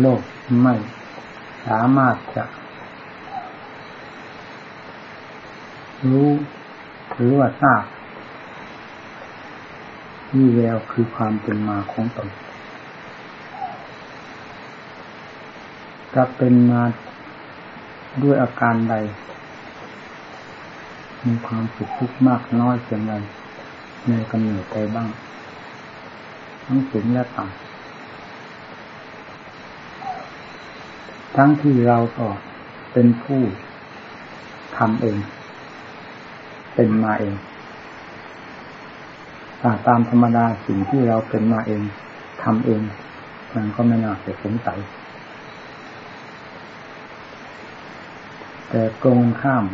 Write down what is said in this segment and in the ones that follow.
โลกไม่สามารถจะรู้หรือว่าทราบวี่แววคือความเป็นมาของตนจะเป็นมาด้วยอาการใด มีความสุขทุกข์มากน้อยเพียงไรในกำเนิดใดบ้าง ทั้งสูงและต่ำ ทั้งที่เราก็เป็นผู้ทำเอง เป็นมาเองตามธรรมดาสิ่งที่เราเป็นมาเองทำเอง มันก็ไม่น่าจะสงสัยแต่ตรงข้าม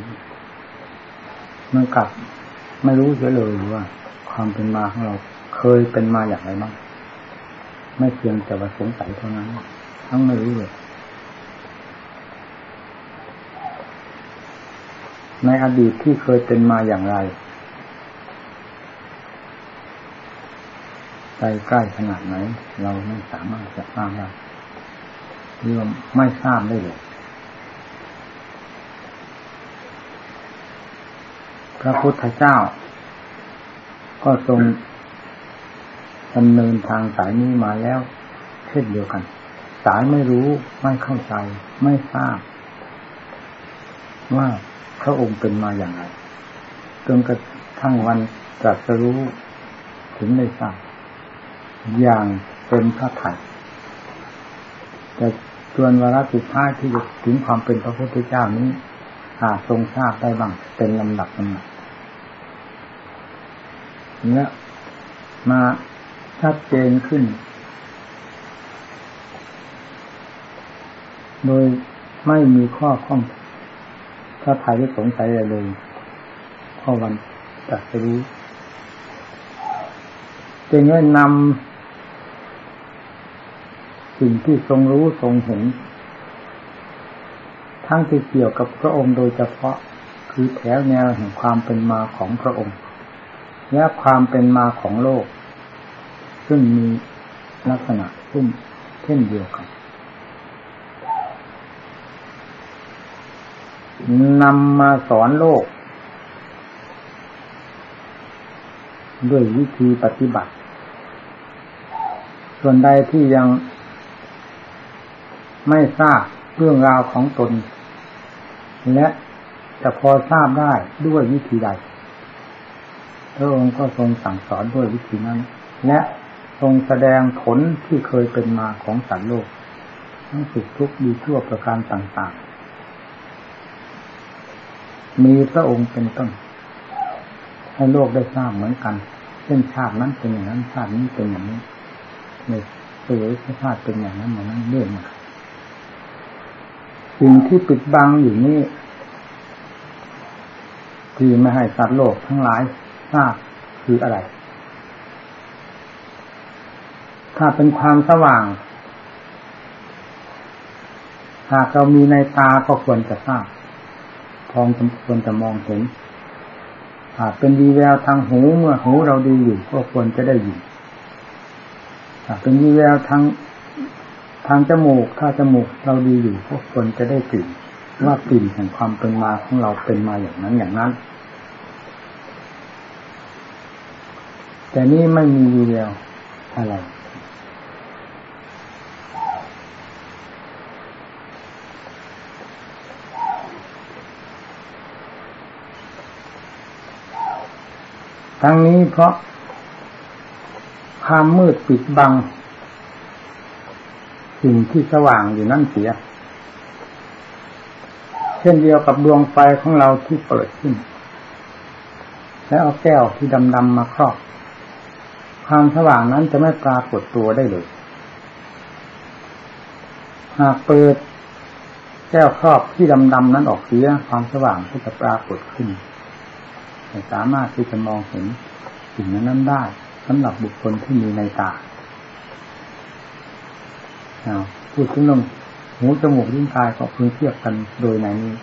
มันกลับไม่รู้เสียเลยว่า ความเป็นมาของเราเคยเป็นมาอย่างไรบ้างไม่เพียงแต่ว่าสงสัยเท่านั้น ทั้งไม่รู้เลย ในอดีตที่เคยเป็นมาอย่างไรไปใกล้ขนาดไหน เราไม่สามารถจะทราบได้หรือไม่ทราบได้เลยพระพุทธเจ้า ก็ทรงดำเนินทางสายนี้มาแล้ว เช่นเดียวกัน สายไม่รู้ไม่เข้าใจ ไม่ทราบ ว่า พระองค์เป็นมาอย่างไรจนกระทั่งวันตรัสรู้ถึงได้ทราบอย่างเป็นพระไถ่แต่ส่วนวาระสุดท้ายที่จะถึงความเป็นพระพุทธเจ้านี้หาทรงทราบได้บ้างเป็นลำดับลำดับเนี่ยมาชัดเจนขึ้น โดยไม่มีข้อข้อง ถ้าถ่ายที่สงสัยอะไรเลยข้อวันจะจะรู้จึงได้นำสิ่งที่ทรงรู้ทรงเห็น ทั้งที่เกี่ยวกับพระองค์โดยเฉพาะคือแถวแนวแห่งความเป็นมาของพระองค์ และความเป็นมาของโลก ซึ่งมีลักษณะเช่นเช่นเดียวกัน นำมาสอนโลก ด้วยวิธีปฏิบัติ ส่วนใดที่ยังไม่ทราบเรื่องราวของตน และจะพอทราบได้ด้วยวิธีใดพระองค์ก็ทรงสั่งสอนด้วยวิธีนั้น และทรงแสดงผลที่เคยเป็นมาของสัตว์โลกทั้งสุขทุกข์ดีชั่วประการต่าง ๆ มีพระองค์เป็นต้นให้โลกได้ทราบเหมือนกัน เช่นชาตินั้นเป็นอย่างนั้นชาตินี้เป็นอย่างนี้ในเสือชาติเป็นอย่างนั้นอย่างนั้นเรื่อยมาสิ่งที่ปิดบังอยู่นี่ที่ไม่ให้สัตว์โลกทั้งหลายทราบคืออะไร ถ้าเป็นความสว่าง หากเรามีในตาก็ควรจะทราบ พองควรจะมองเห็นหากเป็นวีแววทางหูเมื่อหูเราดีอยู่ก็ควรจะได้ยินหากเป็นวีแววทางทางจมูกถ้าจมูกเราดีอยู่ก็ควรจะได้กลิ่นว่ากลิ่นแห่งความเป็นมาของเราเป็นมาอย่างนั้นอย่างนั้น แต่นี่ไม่มีวีแววอะไร ทั้งนี้เพราะความมืดปิดบัง สิ่งที่สว่างอยู่นั่นเสีย เช่นเดียวกับดวงไฟของเราที่เปิดขึ้น แล้วเอาแก้วที่ดำๆมาครอบ ความสว่างนั้นจะไม่ปรากฏตัวได้เลย หากเปิดแก้วครอบที่ดำๆนั้นออกเสียความสว่างก็จะปรากฏขึ้น สามารถที่จะมองเห็นสิ่งนั้นได้สำหรับบุคคลที่มีในตาพูดถึงลงหูจมูกลิ้นกายก็พึงเทียบกันโดยในนี้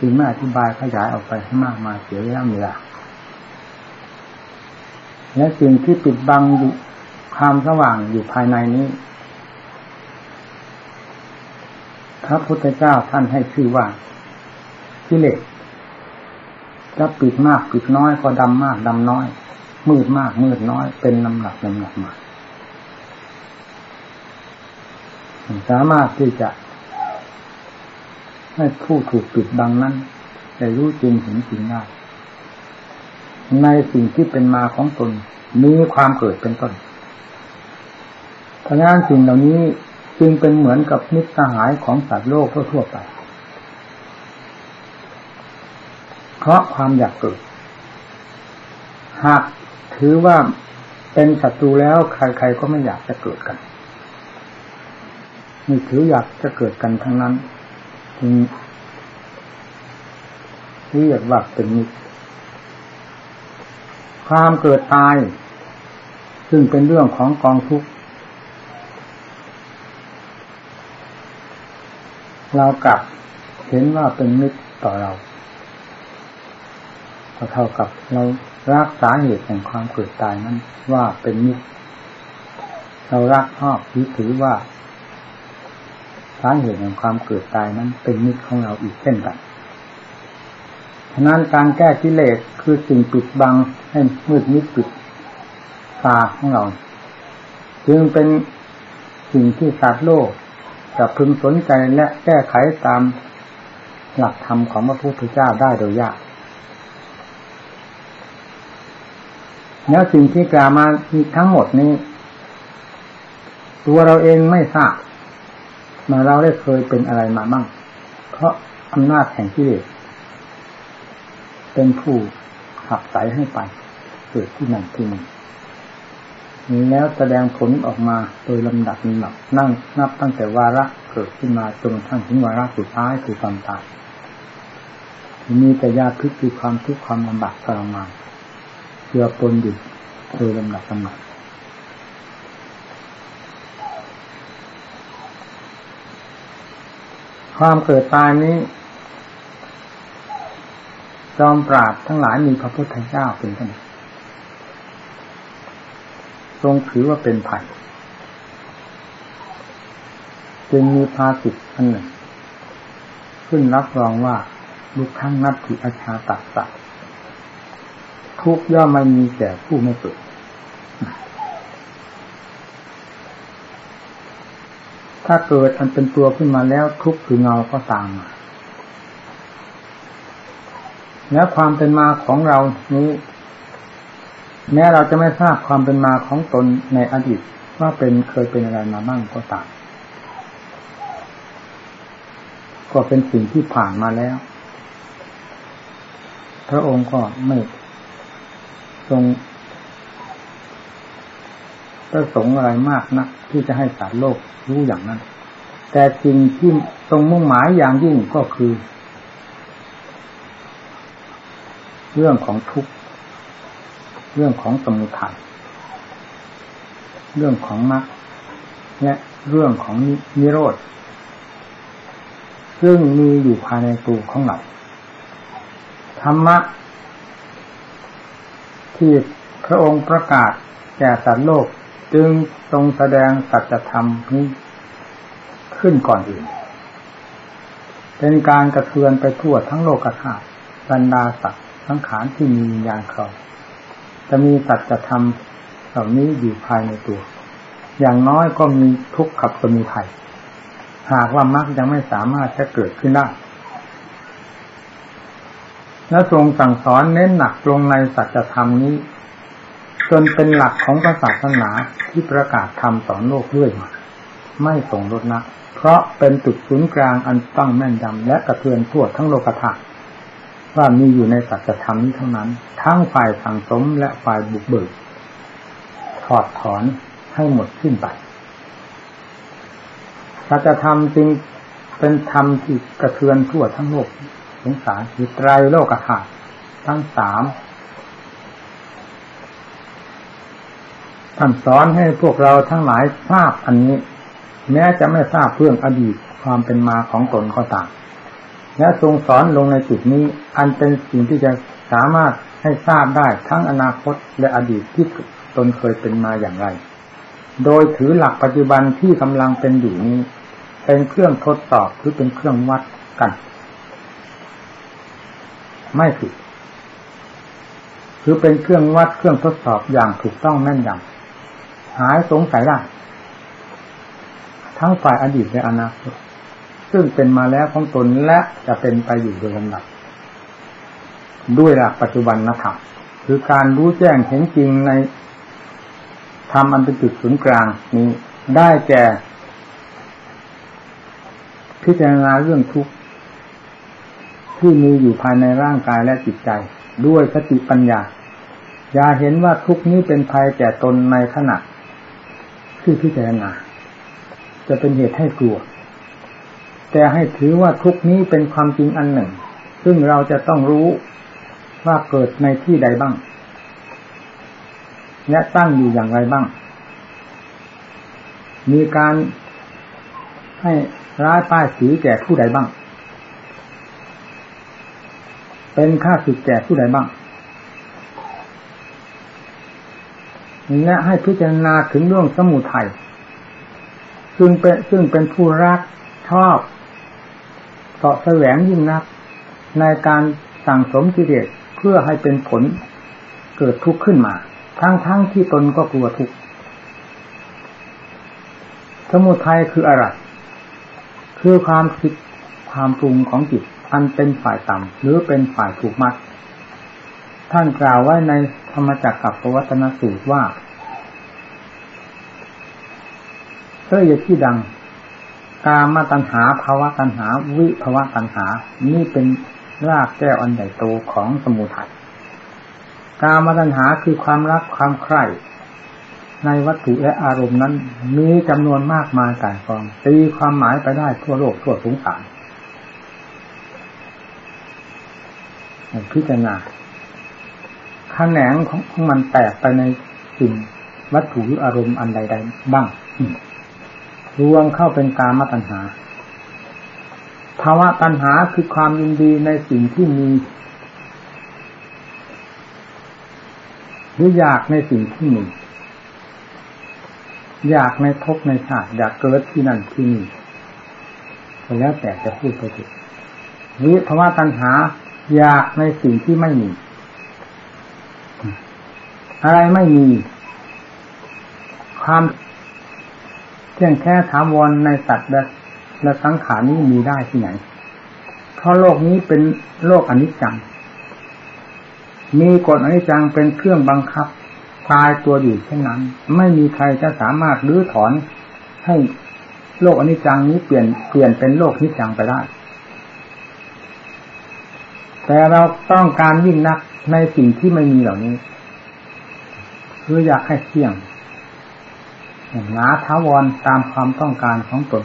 จึงไม่อธิบายขยายออกไปให้มากมายเสียเวลาเวลาและสิ่งที่ปิดบังความสว่างอยู่ภายในนี้ พระพุทธเจ้าท่านให้ชื่อว่ากิเลส จะปิดมากปิดน้อยก็ดำมากดำน้อย มืดมากมืดน้อย เป็นลำหนักลำหนักมาสามารถที่จะ ให้ผู้ถูกปิดบังนั้นได้รู้จริงเห็นจริงได้ในสิ่งที่เป็นมาของตนมีความเกิดเป็นต้นเพราะงั้นสิ่งเหล่านี้จึงเป็นเหมือนกับมิตรสหายของสัตว์โลกทั่วไป เพราะความอยากเกิด หากถือว่าเป็นศัตรูแล้วใครๆก็ไม่อยากจะเกิดกันมีถืออยากจะเกิดกันทั้งนั้นจึงเรียกว่าเป็นมิตรความเกิดตาย ซึ่งเป็นเรื่องของกองทุกข์เรากลับเห็นว่าเป็นมิตรต่อเรา ก็เท่ากับเรารักสาเหตุแห่งความเกิดตายนั้น ว่าเป็นมิตรเรารักชอบยึดถือว่าสาเหตุแห่งความเกิดตายนั้น เป็นมิตรของเราอีกเช่นกันฉะนั้นการแก้กิเลสคือสิ่งปิดบังให้มืดมิดปิดตาของเรา จึงเป็นสิ่งที่สัตว์โลกจะพึงสนใจและแก้ไขตามหลักธรรมของพระพุทธเจ้าได้โดยยาก แล้วสิ่งที่กล่าวมาทั้งหมดนี้ ตัวเราเองไม่ทราบมาเราได้เคยเป็นอะไรมาบ้าง เพราะอำนาจแห่งกิเลสเป็นผู้ขับไสให้ไปเกิดที่นั่นที่นี่แล้วแสดงผลออกมาโดยลำดับลำดับนั่งนับตั้งแต่วาระเกิดขึ้นมาจนกระทั่งถึงวาระสุดท้ายคือความตายมีแต่ยาพิษคือความทุกข์ความลำบากทรมาน เกือปนอยู่โดยลำดับลำดับความเกิดตายนี้ จอมปราบทั้งหลายมีพระพุทธเจ้าเป็นต้นทรงถือว่าเป็นภัยจึงมีภาสิทอันหนึ่ง ขึ้นรับรองว่าลูกข้างนับถืออาชาตัดสัต ทุกย่อมไม่มีแก่ผู้ไม่เกิดถ้าเกิดอันเป็นตัวขึ้นมาแล้วทุกข์คือเงาก็ตามมาแล้วความเป็นมาของเรานี้แม้เราจะไม่ทราบความเป็นมาของตนในอดีตว่าเป็นเคยเป็นอะไรมาบ้างก็ตามก็เป็นสิ่งที่ผ่านมาแล้ว พระองค์ก็ไม่ ทรงประสงค์อะไรมากนะัก ที่จะให้สารโลกรู้อย่างนั้น แต่สิ่งที่ทรงมุ่งหมายอย่างยิ่งก็คือ เรื่องของทุกข์เรื่องของสมุทัยเรื่องของมรรคและเรื่องของนิโรธซึ่งมีอยู่ภายในตัวของเราธรรมะ ที่พระองค์ประกาศแก่สัตว์โลกจึงทรงแสดงสัจธรรมนี้ขึ้นก่อนอื่น เป็นการกระเทือนไปทั่วทั้งโลกธาตุบรรดาสัตว์สังขารที่มีวิญญาณเขาจะมีสัจธรรมเหล่านี้อยู่ภายในตัว อย่างน้อยก็มีทุกข์ขับสมุทัยหากว่ามรรคยังไม่สามารถจะเกิดขึ้นได้ และทรงสั่งสอนเน้นหนักลงในสัจธรรมนี้ จนเป็นหลักของศาสนาที่ประกาศธรรมสอโลกเรื่อยมาไม่ส่งลดนะเพราะเป็นจุดศูนย์กลางอันตั้งแม่นยำและกระเทือนทั่วทั้งโลกธาตุว่ามีอยู่ในสัจธรรมนี้เท่านั้น ทั้งฝ่ายสังสมและฝ่ายบุกเบิกถอดถอนให้หมดสิ้นไปสัจธรรมจึงเป็นธรรมที่กระเทือนทั่วทั้งโลก งสารคือไตรโลกธาตุทั้งสามท่านสอนให้พวกเราทั้งหลายทราบอันนี้ แม้จะไม่ทราบเรื่องอดีตความเป็นมาของตนก็ต่ามและทรงสอนลงในจุดนี้ อันเป็นสิ่งที่จะสามารถให้ทราบได้ทั้งอนาคตและอดีตที่ตนเคยเป็นมาอย่างไร โดยถือหลักปัจจุบันที่กำลังเป็นอยู่นี้ เป็นเครื่องทดสอบหรือเป็นเครื่องวัดกัน ไม่ผิด คือเป็นเครื่องวัดเครื่องทดสอบอย่างถูกต้องแม่นยำหายสงสัยได้ ทั้งฝ่ายอดีตและอนาคตซึ่งเป็นมาแล้วของตนและจะเป็นไปอยู่โดยลำดับด้วยหลักปัจจุบันนะธรรมคือการรู้แจ้งเห็นจริงในธรรมอันเป็นจุดศูนย์กลางนี้ได้แก่ พิจารณาเรื่องทุกข์ ที่มีอยู่ภายในร่างกายและจิตใจ ด้วยสติปัญญา อย่าเห็นว่าทุกนี้เป็นภัยแก่ตนในขณะที่พิจารณาจะเป็นเหตุให้กลัว แต่ให้ถือว่าทุกนี้เป็นความจริงอันหนึ่ง ซึ่งเราจะต้องรู้ว่าเกิดในที่ใดบ้าง และตั้งอยู่อย่างไรบ้าง มีการให้ร้ายป้ายสีแก่ผู้ใดบ้าง เป็นค่าสึกแก่ผู้ใดบ้างและให้พิจารณาถึงเรื่องสมุทัยซึ่งเป็นซึ่งเป็นผู้รักชอบเสาะแสวงยิ่งนัก ในการสั่งสมกิเลสเพื่อให้เป็นผลเกิดทุกข์ขึ้นมา ทั้งๆทที่ตนก็กลัวทุกข์สมุทัยคืออะไร คือความคิดความปรุงของจิต อันเป็นฝ่ายต่ำหรือเป็นฝ่ายถูกมัด ท่านกล่าวไว้ในธรรมจักรกับปวัตนสูตรว่าเพื่อที่ดัง กามาตัญหาภาวะตัญหา วิภาวะตัญหา นี่เป็นรากแก้วอันใหญ่โตของสมุทัยกามาตัญหาคือความรักความใคร่ในวัตถุและอารมณ์นั้น มีจำนวนมากมายกายกองตีความหมายไปได้ทั่วโลกทั่วสงสาร พิจารณาขแขนงของมันแตกไปในสิ่งวัตถุหรืออารมณ์อันใด ๆ บ้าง รวมเข้าเป็นกามตัญหาภาวะตัณหาคือความยินดีในสิ่งที่มี หรืออยากในสิ่งที่มีอยากในทบในชาติอยากเกิดที่นั่นที่นี่แล้วแต่จะพูดไปถึงวิภาวะตัณหา อยากในสิ่งที่ไม่มี อะไรไม่มี ความเที่ยงแค่ถาวรในสัตว์และสังขารนี้มีได้ที่ไหน เพราะโลกนี้เป็นโลกอนิจจัง มีกฎอนิจจังเป็นเครื่องบังคับคลายตัวอยู่เช่นนั้น ไม่มีใครจะสามารถรื้อถอนให้โลกอนิจจังนี้เปลี่ยนเปลี่ยนเป็นโลกนิจจังไปได้ แต่เราต้องการยิ่งนักในสิ่งที่ไม่มีเหล่านี้ คืออยากให้เที่ยงหนาท้าวรตามความต้องการของตน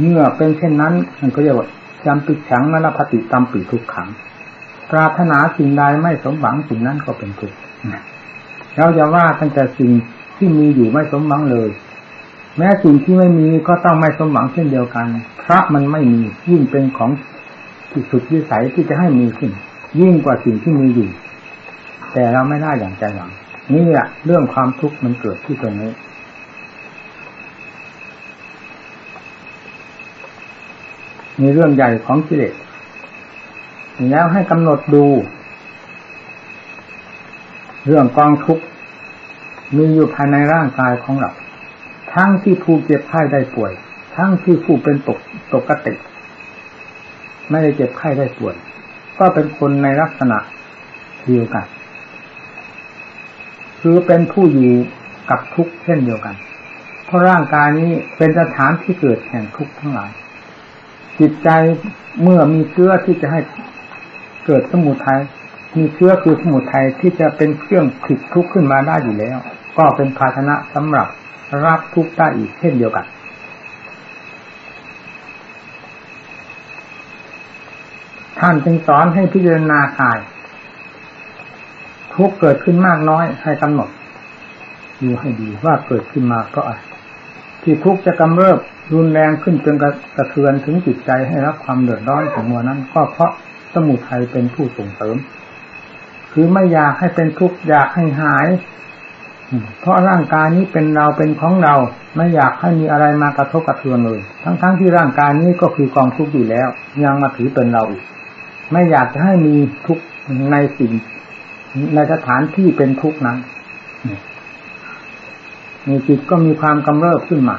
เมื่อเป็นเช่นนั้นมันก็เรียกว่าจำปิดฉังนรพติตามปีทุกขัง ปรารถนาสิ่งใดไม่สมหวังสิ่งนั้นก็เป็นทุกข์เราจะว่าตั้งแต่สิ่งที่มีอยู่ไม่สมหวังเลย แม้สิ่งที่ไม่มีก็ต้องไม่สมหวังเช่นเดียวกัน เพราะมันไม่มียิ่งเป็นของ ที่สุดวิสัยที่จะให้มีขึ้น ยิ่งกว่าสิ่งที่มีอยู่ แต่เราไม่ได้อย่างใจหวัง นี่แหละเรื่องความทุกข์มันเกิดที่ตรงนี้มีเรื่องใหญ่ของกิเลสแล้วให้กำหนดดู เรื่องกองทุกข์มีอยู่ภายในร่างกายของเรา ทั้งที่ผู้เจ็บไข้ได้ป่วย ทั้งที่ผู้เป็นตกตกกติ ไม่ได้เจ็บไข้ได้ป่วยก็เป็นคนในลักษณะเดียวกัน คือเป็นผู้อยู่กับทุกข์เช่นเดียวกัน เพราะร่างกายนี้เป็นสถานที่เกิดแห่งทุกข์ทั้งหลาย จิตใจเมื่อมีเชื้อที่จะให้เกิดสมุทัยมีเชื้อคือสมุทัยที่จะเป็นเครื่องผิดทุกข์ขึ้นมาได้อยู่แล้ว ก็เป็นภาชนะสำหรับรับทุกข์ได้อีกเช่นเดียวกัน ท่านจึงสอนให้พิจารณากาย ทุกเกิดขึ้นมากน้อยให้กำหนดดูให้ดีว่าเกิดขึ้นมาก็อะไรที่ทุกจะกำเริบรุนแรงขึ้นจนกระเทือนถึงจิตใจให้รับความเดือดร้อนของมัวนั้น ก็เพราะสมุทัยเป็นผู้ส่งเสริม คือไม่อยากให้เป็นทุกข์อยากให้หาย เพราะร่างกายนี้เป็นเราเป็นของเรา ไม่อยากให้มีอะไรมากระทบกระเทือนเลย ทั้งๆทที่ร่างกายนี้ก็คือกองทุกข์อยู่แล้ว ยังมาถือเป็นเราอีก ไม่อยากจะให้มีทุกข์ในสิ่ง ในสถานที่เป็นทุกข์นั้นมีจิตก็มีความกำเริบขึ้นมา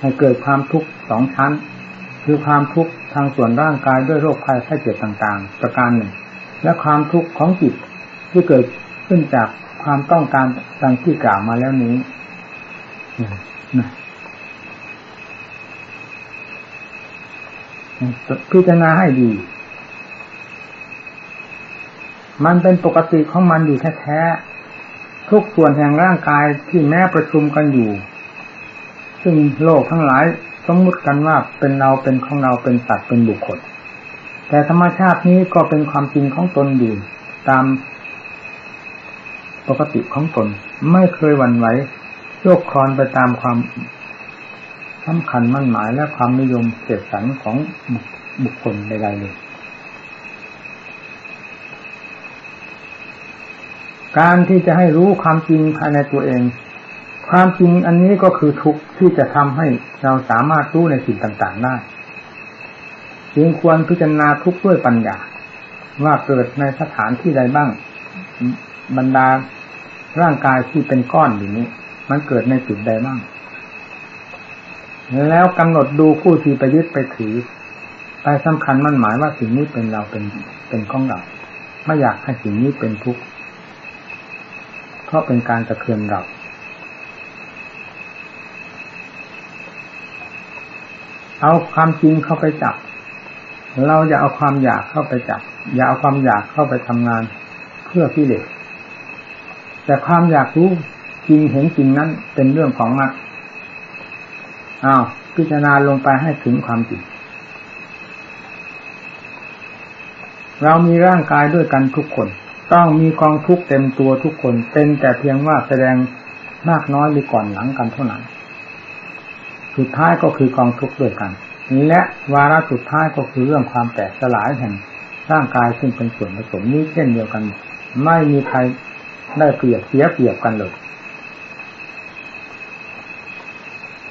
ให้เกิดความทุกข์สองชั้น คือความทุกข์ทางส่วนร่างกายด้วยโรคภัยไข้เจ็บต่างๆ ประการหนึ่ง และความทุกข์ของจิตที่เกิดขึ้นจากความต้องการดังที่กล่าวมาแล้วนี้ พิจารณาให้ดี มันเป็นปกติของมันอยู่แท้ๆทุกส่วนแห่งร่างกายที่แม้ประชุมกันอยู่ ซึ่งโลกทั้งหลายสมมุติกันว่าเป็นเราเป็นของเราเป็นสัตว์เป็นบุคคล แต่ธรรมชาตินี้ก็เป็นความจริงของตนอยู่ตามปกติของตน ไม่เคยหวั่นไหวโยกคลอนไปตามความ สำคัญมั่นหมายและความนิยมเสดสันของบุคคลใดๆเลย การที่จะให้รู้ความจริงภายในตัวเอง ความจริงอันนี้ก็คือทุกที่จะทำให้เราสามารถรู้ในสิ่งต่าง ๆ ได้จึงควรพิจารณาทุกด้วยปัญญาว่าเกิดในสถานที่ใดบ้าง บรรดาร่างกายที่เป็นก้อนอยู่นี้ มันเกิดในจุดใดบ้าง แล้วกำหนดดูผู้ที่ไปยึดไปถือ ไปสำคัญมั่นหมายว่าสิ่งนี้เป็นเราเป็นเป็นของเราไม่อยากให้สิ่งนี้เป็นทุกข์เพราะเป็นการตะเคือนเราเอาความจริงเข้าไปจับ เราอย่าเอาความอยากเข้าไปจับ อย่าเอาความอยากเข้าไปทำงานเพื่อพิเลสแต่ความอยากรู้จริงเห็นจริงนั้นเป็นเรื่องของมรรค อ้าวพิจารณาลงไปให้ถึงความจริงเรามีร่างกายด้วยกันทุกคน ต้องมีกองทุกเต็มตัวทุกคน เป็นแต่เพียงว่าแสดงมากน้อยหรือก่อนหลังกันเท่านั้นสุดท้ายก็คือกองทุกด้วยกันและวาระสุดท้ายก็คือเรื่องความแตกสลายแห่งร่างกายซึ่งเป็นส่วนผสมนี้เช่นเดียวกัน ไม่มีใครได้เปรียบเสียเปรียบกันเลย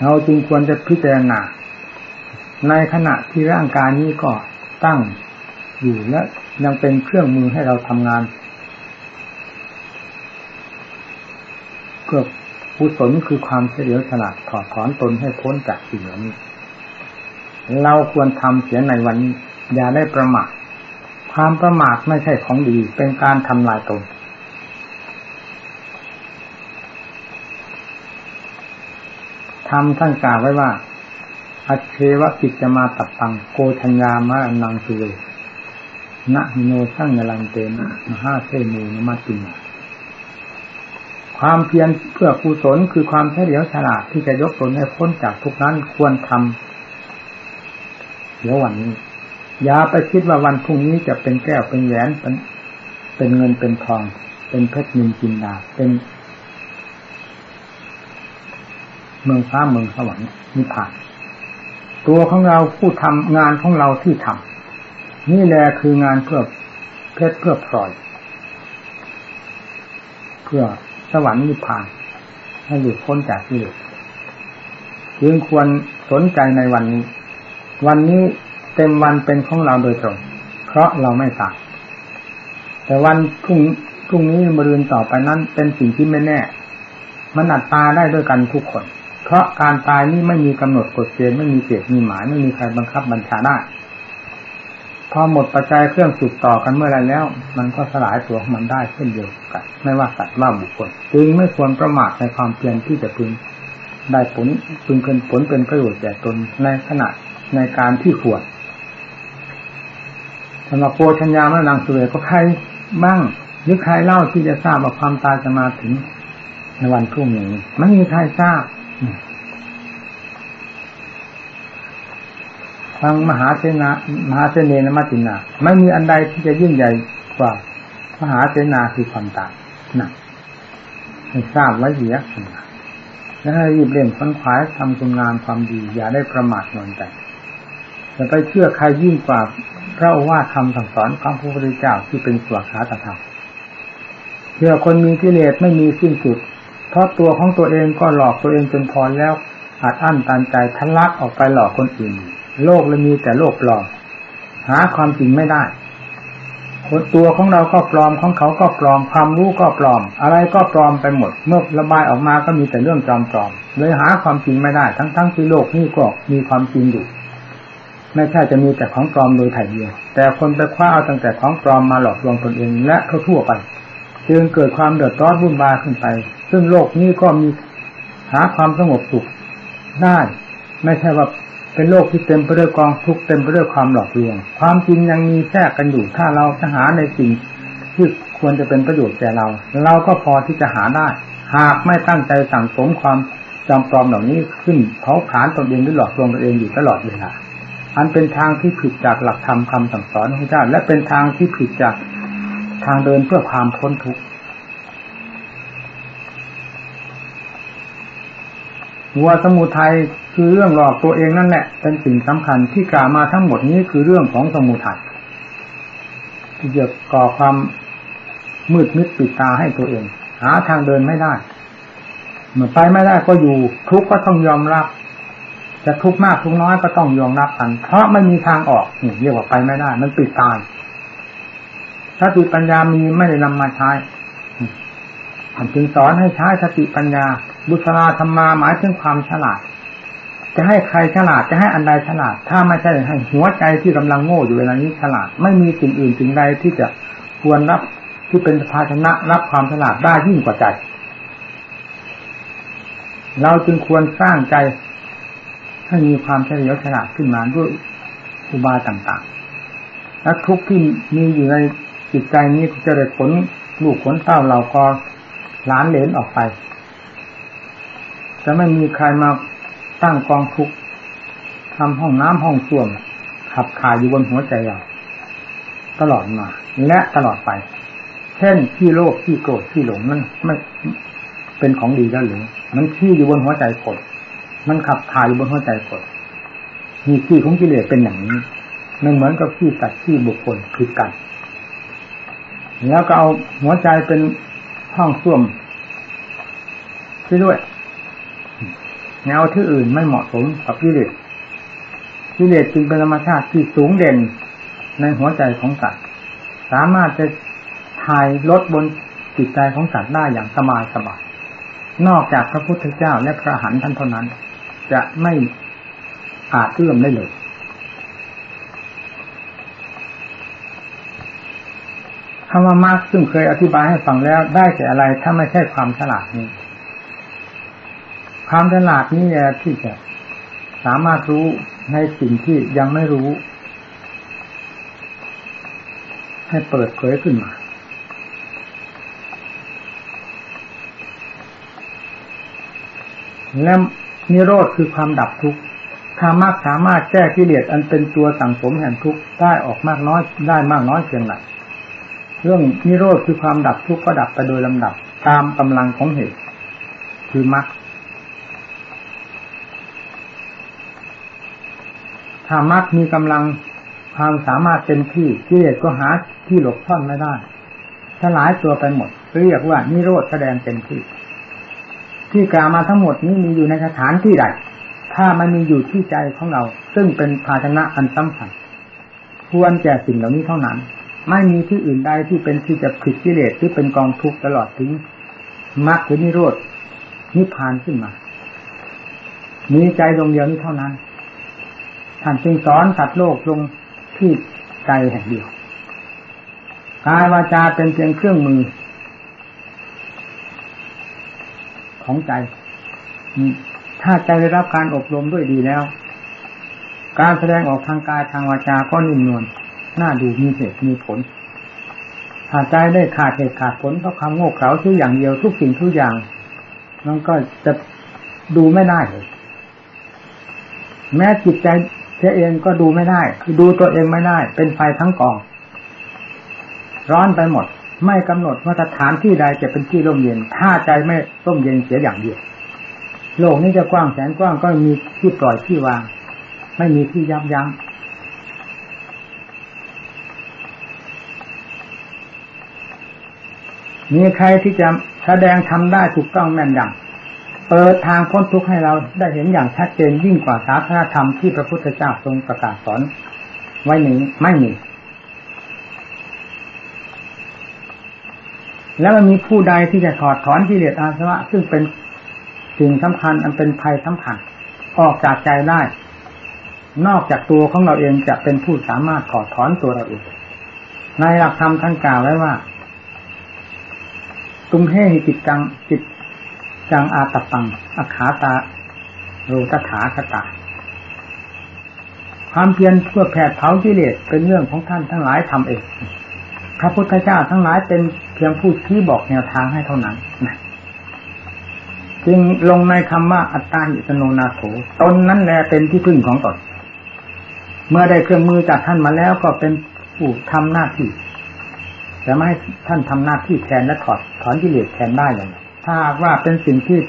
เราจึงควรจะพิจารณา ในขณะที่ร่างกายนี้ก็ตั้งอยู่และยังเป็นเครื่องมือให้เราทำงานเพื่อผู้สนคือความเฉลียวฉลาดถอดถอนตนให้พ้นจากสิ่งเหล่านี้ เราควรทำเสียในวันนี้อย่าได้ประมาทความประมาทไม่ใช่ของดี เป็นการทำลายตน ทำท่านกล่าวไว้ว่าอัเชวะกิจจะมาตัดตังโกชัญญามะนังสุเรนะหิโนช่างยลันเตนะมหาเทมูนมาติมาความเพียรเพื่อกุศลคือความเฉลียวฉลาดที่จะยกตนให้พ้นจากทุกนั้นควรทำเดี๋ยววันนี้ อย่าไปคิดว่าวันพรุ่งนี้จะเป็นแก้วเป็นแหวนเป็นเป็นเงินเป็นทอง เป็นเพชรนินจินดาเป็น เมืองฟ้าเมืองสวรรค์นิพพาน ตัวของเราผู้ทำงานของเราที่ทำนี่แหละคืองานเพื่อเพชรเพื่อพลอย เพื่อสวรรค์นิพพาน ให้หลุดพ้นจากที่เหลือจึงควรสนใจในวันนี้ วันนี้เต็มวันเป็นของเราโดยตรง เพราะเราไม่ตายแต่วันพรุ่งพรุ่งนี้มรืนต่อไปนั้นเป็นสิ่งที่ไม่แน่ มันอัดตาได้ด้วยกันทุกคน เพราะการตายนี้ไม่มีกำหนดกฎเกณฑ์ไม่มีเจตมีหมายไม่มีใครบังคับบัญชาได้พอหมดปัจจัยเครื่องสืบต่อกันเมื่อไรแล้ว มันก็สลายตัวของมันได้เช่นเดียวกัน ไม่ว่าสัตว์ว่าบุคคลจึงไม่ควรประมาทในความเพียรที่จะพึงได้ผลพึงเป็นผลเป็นประโยชน์แก่ตนในขณะในการที่ควรสำหรับโพชัญญามะนางสุเรก็ใครบ้างหรือใครเล่าที่จะทราบว่าความตายจะมาถึงในวันพรุ่งนี้ไม่มีใครทราบ ทางมหาเสนามหาเสนนมัตินา ไม่มีอันใดที่จะยิ่งใหญ่กว่ามหาเสนาคือความตายนะให้ทราบไว้เสียและให้รีบเร่งค้นคว้าทำคุณงามความดี อย่าได้ประมาทนอนใจอย่าไปเชื่อใครยิ่งกว่าพระว่าคำสั่งสอนของพระพุทธเจ้าที่เป็นสวขาตธรรมเพื่อคนมีกิเลสไม่มีสิ้นสุด ราะตัวของตัวเองก็หลอกตัวเองจนพอแล้วอาจอั้นตันใจทะลักออกไปหลอกคนอื่น โลกเลยมีแต่โลกปลอม หาความจริงไม่ได้คนตัวของเราก็ปลอมของเขาก็ปลอมความรู้ก็ปลอม อะไรก็ปลอมไปหมด เมื่อระบายออกมาก็มีแต่เรื่องจอมปลอมเลยหาความจริงไม่ได้ ทั้งๆทที่โลกนี้ก็มีความจริงอยู่ไม่ใช่จะมีแต่ของปลอมโดยถ่ายเดียว แต่คนไปคว้าเอาตั้งแต่ของปลอมมาหลอกลวงตนเองและทั่วไป จึงเกิดความเดือดร้อนวุ่นวายขึ้นไป ซึ่งโลกนี้ก็มีหาความสงบสุขได้ ไม่ใช่ว่าเป็นโลกที่เต็มไปด้วยกองทุกเต็มไปด้วยความหลอกลวง ความจริงยังมีแทรกกันอยู่ ถ้าเราจะหาในสิ่งที่ควรจะเป็นประโยชน์แก่เรา เราก็พอที่จะหาได้ หากไม่ตั้งใจสั่งสมความจำปลอมเหล่านี้ขึ้นเผาผลาญตนเองหรือหลอกลวงตนเองอยู่ตลอดเวลาอันเป็นทางที่ผิดจากหลักธรรมคำสั่งสอนของพระเจ้า และเป็นทางที่ผิดจากทางเดินเพื่อความพ้นทุกข์ วัวสมุทัยคือเรื่องหลอกตัวเองนั่นแหละ เป็นสิ่งสำคัญที่กล่าวมาทั้งหมดนี้คือเรื่องของสมุทัยที่จะก่อความมืดมิดปิดตาให้ตัวเอง หาทางเดินไม่ได้เมื่อไปไม่ได้ก็อยู่ ทุกข์ก็ต้องยอมรับ จะทุกข์มากทุกน้อยก็ต้องยอมรับกัน เพราะไม่มีทางออกนี่เรียกว่าไปไม่ได้ มันปิดตายสติปัญญามีไม่ได้นำมาใช้จึงสอนให้ใช้สติปัญญา บุษราธรรมาหมายถึงความฉลาด จะให้ใครฉลาดจะให้อันใดฉลาด ถ้าไม่ใช่ให้หัวใจที่กำลังโง่อยู่เวลานี้ฉลาด ไม่มีสิ่งอื่นสิ่งใดที่จะควรรับที่เป็นภาชนะรับความฉลาดได้ยิ่งกว่าใจ เราจึงควรสร้างใจให้มีความเฉลียวฉลาดขึ้นมาด้วยอุบายต่างๆ และทุกที่มีอยู่ในจิตใจนี้จะได้ผลลูกผลเต้าเราก็ล้านเลนออกไป จะไม่มีใครมาตั้งกองทุกทำห้องน้ำห้องส้วมขับขายอยู่บนหัวใจเราตลอดมา และตลอดไป เช่นที่โลภที่โกรธที่หลงมันไม่เป็นของดีแล้วหรือมันที่อยู่บนหัวใจคนมันขับถ่ายอยู่บนหัวใจคนมีขี้ของกิเลสเป็นอย่างนี้มันเหมือนกับขี้สัตว์ขี้บุคคลผิดกัน แล้วก็เอาหัวใจเป็นห้องส้วมไปด้วย แนวที่อื่นไม่เหมาะสมกับกิเลสกิเลสจึงเป็นธรรมชาติที่สูงเด่นในหัวใจของสัตว์สามารถจะถ่ายลดบนจิตใจของสัตว์ได้อย่างสบายสบายนอกจากพระพุทธเจ้าและพระหันท่านเท่านั้น จะไม่อาจเอื้อมได้เลยคำว่ามากซึ่งเคยอธิบายให้ฟังแล้วได้แต่อะไรถ้าไม่ใช่ความฉลาดนี้ ความฉลาดนี้แหละที่จะสามารถรู้ในสิ่งที่ยังไม่รู้ ให้เปิดเผยขึ้นมาแล้วนิโรธคือความดับทุกข์ถ้ามากสามารถแก้กิเลสอันเป็นตัวสั่งสมแห่งทุกข์ได้ออกมากน้อยได้มากน้อยเพียงไรเรื่องนิโรธคือความดับทุกข์ก็ดับไปโดยลำดับตามกำลังของเหตุ คือมรรค ถ้ามรรคมีกำลังความสามารถเต็มที่กิเลสก็หาที่หลบซ่อนไม่ได้สลายตัวไปหมด เรียกว่านิโรธแสดงเต็มที่ ที่กล่าวมาทั้งหมดนี้มีอยู่ในสถานที่ใดถ้ามันมีอยู่ที่ใจของเรา ซึ่งเป็นภาชนะอันสำคัญควรแก่สิ่งเหล่านี้เท่านั้น ไม่มีที่อื่นใดที่เป็นที่จะผิดกิเลสที่เป็นกองทุกข์ตลอดถึงมรรคหรือนิโรธนิพพานขึ้นมา มีใจดวงเดียวนี้เท่านั้น ท่านจึงสอนสัตว์โลกลงที่ใจแห่งเดียวกายวาจาเป็นเพียงเครื่องมือ ของใจ ถ้าใจได้รับการอบรมด้วยดีแล้ว การแสดงออกทางกายทางวาจาก็นิ่มนวลน่าดูมีเหตุมีผลถ้าใจได้ขาดเหตุขาดผลเพราะความโง่เขลาทุกอย่างเดียวทุกสิ่งทุกอย่างมันก็จะดูไม่ได้เลยแม้จิตใจ เสียเองก็ดูไม่ได้ คือดูตัวเองไม่ได้ เป็นไฟทั้งกอง ร้อนไปหมด ไม่กำหนดว่าสถานที่ใดจะเป็นที่ร่มเย็น ถ้าใจไม่ร่มเย็นเสียอย่างเดียวโลกนี้จะกว้างแสนกว้างก็มีที่ปล่อยที่วาง ไม่มีที่ยับยั้งมีใครที่จะแสดงทำได้ถูกต้องแม่นยำ เปิดทางพ้นทุกข์ให้เราได้เห็นอย่างชัดเจนยิ่งกว่าศาสนาธรรมที่พระพุทธเจ้าทรงประกาศสอน ไว้นี้ไม่มี แล้วมันมีผู้ใดที่จะถอดถอนกิเลสอาสวะ ซึ่งเป็นสิ่งสำคัญอันเป็นภัยสำคัญออกจากใจได้ นอกจากตัวของเราเองจะเป็นผู้สามารถถอดถอนตัวเราเองในหลักธรรมท่านกล่าวไว้ว่าตุมเฮหิจิตจังจิต จังอาตปังอาขาตาโรตถาคตาความเพียรเพื่อแผดเผากิเลสเป็นเรื่องของท่านทั้งหลายทำเองพระพุทธเจ้าทั้งหลายเป็นเพียงผู้ชี้บอกแนวทางให้เท่านั้นนะจึงลงในคำว่าอัตตาหิสโนนาโถตนนั้นแหละเป็นที่พึ่งของตนเมื่อได้เครื่องมือจากท่านมาแล้วก็เป็นผู้ทำหน้าที่จะไม่ให้ท่านทำหน้าที่แทนและถอดถอนกิเลสแทนได้อย่างไร ถ้าว่าเป็นสิ่งที่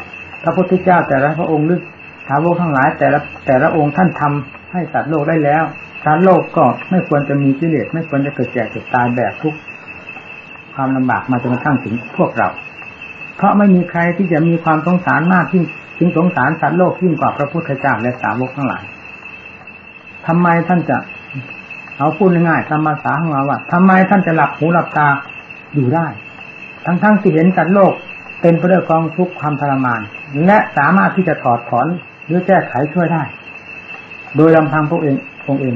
พระพุทธเจ้าแต่ละพระองค์หรือสาวกทั้งหลาย แต่ละแต่ละองค์ท่านทำให้สัตว์โลกได้แล้วสัตว์โลกก็ไม่ควรจะมีกิเลสไม่ควรจะเกิดแก่เกิดตายแบบทุกความลำบากมาจนกระทั่งถึงพวกเรา เพราะไม่มีใครที่จะมีความสงสารมากที่ถึงสงสารสัตว์โลกยิ่งกว่าพระพุทธเจ้าและสาวกทั้งหลายทำไมท่านจะเอาพูดง่ายๆตามภาของเราว่าทำไมท่านจะหลับหูหลับตาอยู่ได้ ทั้งๆที่เห็นสัตว์โลก เป็นไปด้วยกองทุกข์ความทรมาน และสามารถที่จะถอดถอนหรือแก้ไขช่วยได้ โดยลำพังพวกเององเอง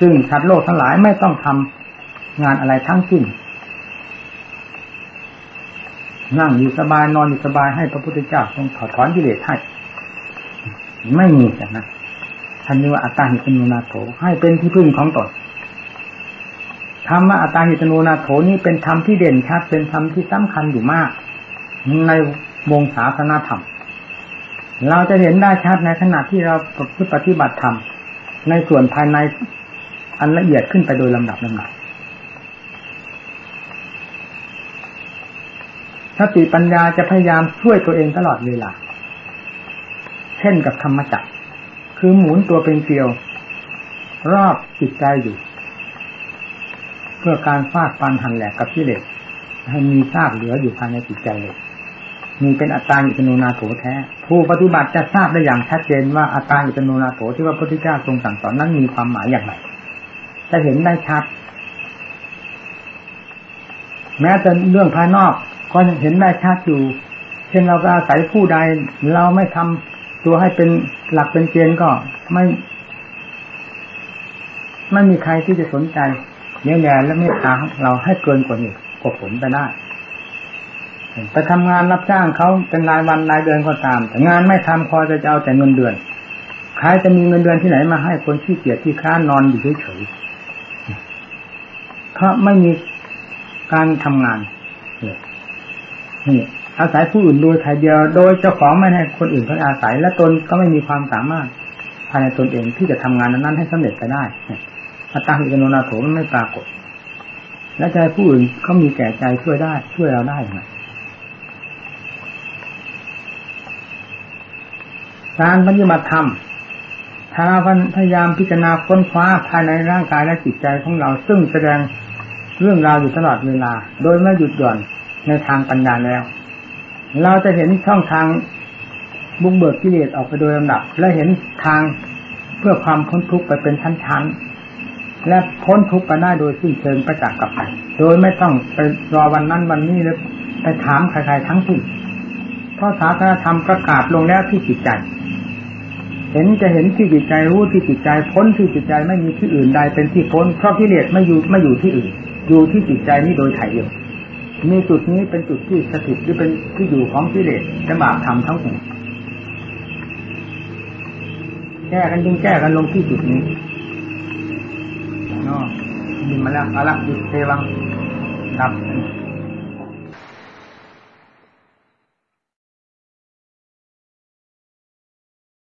ซึ่งสัตว์โลกทั้งหลายไม่ต้องทำงานอะไรทั้งสิ้นนั่งอยู่สบายนอนอยู่สบายให้พระพุทธเจ้าทรงถอดถอนกิเลสให้ไม่มีแต่นะท่านเรียกว่าอัตตาหิตนุนาโถให้เป็นที่พึ่งของตนธรรมะอัตตาหิตโนนาโถนี้เป็นธรรมที่เด่นชัดเป็นธรรมที่สำคัญอยู่มาก ในวงศาสนาธรรม เราจะเห็นได้ชัดในขณะที่เราปฏิบัติธรรมในส่วนภายในอันละเอียดขึ้นไปโดยลำดับลำดับสติปัญญาจะพยายามช่วยตัวเองตลอดเวลา เช่นกับธรรมจักร คือหมุนตัวเป็นเกลียว รอบจิตใจอยู่ เพื่อการฟาดฟันหันแหลกกับกิเหลสให้มีซากเหลืออยู่ภายในจิตใจเลย มีเป็นอัตตาอิจโนนาโถแท้ ผู้ปฏิบัติจะทราบได้อย่างชัดเจนว่าอัตตาอิจโนนาโถที่ว่าพระพุทธเจ้าทรงสั่งสอนนั้นมีความหมายอย่างไรจะเห็นได้ชัด แม้แต่เรื่องภายนอกก็ยังเห็นได้ชัดอยู่ เช่นเราก็อาศัยผู้ใด เราไม่ทำตัวให้เป็นหลักเป็นเกณฑ์ก็ไม่ ไม่มีใครที่จะสนใจเนี้ยแย่และเมตตาเราให้เกินกว่านี้กว่าผลไปได้ ไปทำงานรับจ้างเขาเป็นรายวันรายเดือนก็ตาม แต่งานไม่ทำพอจะเอาแต่เงินเดือนใครจะมีเงินเดือนที่ไหนมาให้คนที่เกียจที่ค้านนอนอยู่เฉยๆเพราะไม่มีการทำงานนี่อาศัยผู้อื่นโดยถ่ายเดียว โดยเจ้าของไม่ให้คนอื่นเขาอาศัย และตนก็ไม่มีความสามารถภายในตนเองที่จะทำงานนั้นให้สำเร็จไปได้อัตตาหิกโนนาโถมันไม่ปรากฏ และใจผู้อื่นเขามีแก่ใจช่วยได้ ช่วยเราได้ไหม การปฏิบัติธรรมถ้าพยายามพิจารณาค้นคว้าภายในร่างกายและจิตใจของเรา ซึ่งแสดงเรื่องราวอยู่ตลอดเวลา โดยไม่หยุดหย่อนในทางปัญญาแล้ว เราจะเห็นช่องทางบุกเบิกกิเลสออกไปโดยลำดับ และเห็นทางเพื่อความพ้นทุกข์ไปเป็นชั้นๆ และพ้นทุกข์ไปได้โดยสิ้นเชิงประจักษ์กับใครโดยไม่ต้องไปรอวันนั้นวันนี้หรือไปถามใครๆทั้งสิ้น เพราะศาสนาธรรมประกาศลงแล้วที่จิตใจ เห็นจะเห็นที่จิตใจรู้ที่จิตใจพ้นที่จิตใจไม่มีที่อื่นใดเป็นที่พ้นเพราะกิเลสไม่อยู่ไม่อยู่ที่อื่น อยู่ที่จิตใจนี้โดยถ่ายเดียวมีจุดนี้เป็นจุดที่สถิตหรือเป็นที่อยู่ของกิเลสและบาปธรรมทั้งหมดแก้กันจึงแก้กันลงที่จุดนี้เนาะมีมาแล้วอาละดิเทวังครับ